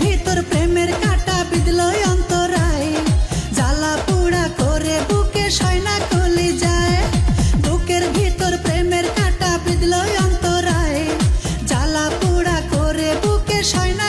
ভিতর প্রেমের কাটা বিদল অন্তরায়। জ্বালা পোড়া করে বুকে সয়না কলি যায় বুকের ভিতর প্রেমের কাটা বিদল অন্তরায়। জ্বালা পোড়া করে বুকে সয়না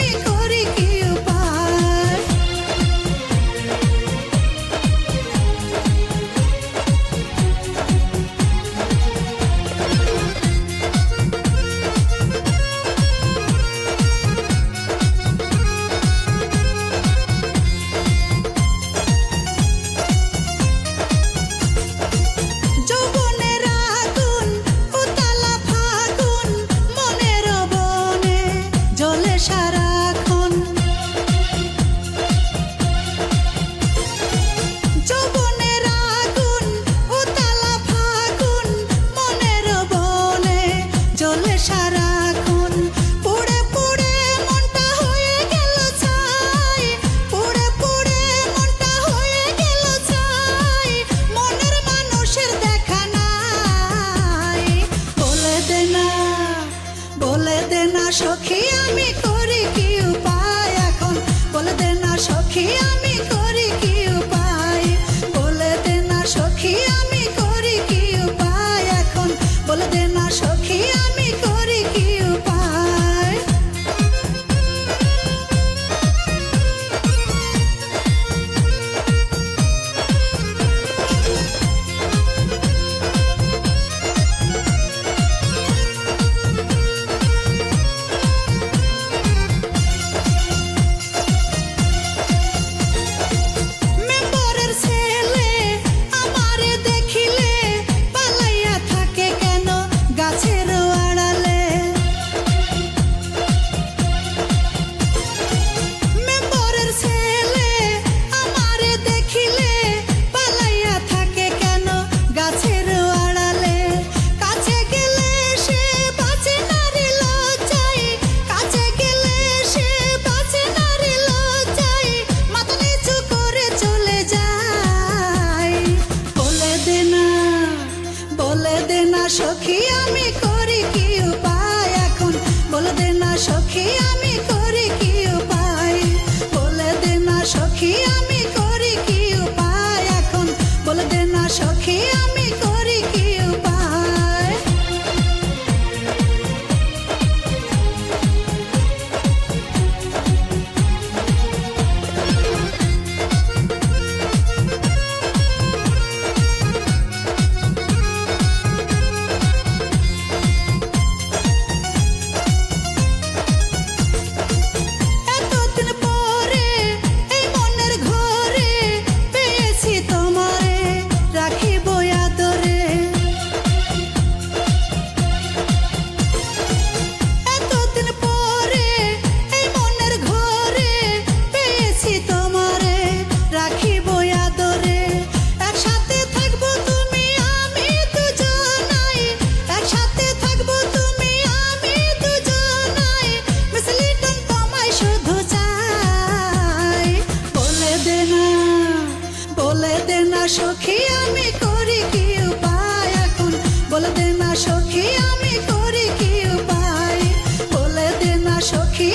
da সখী সখী আমি সখী আমি করি কি উপায়? বলে দে না সখী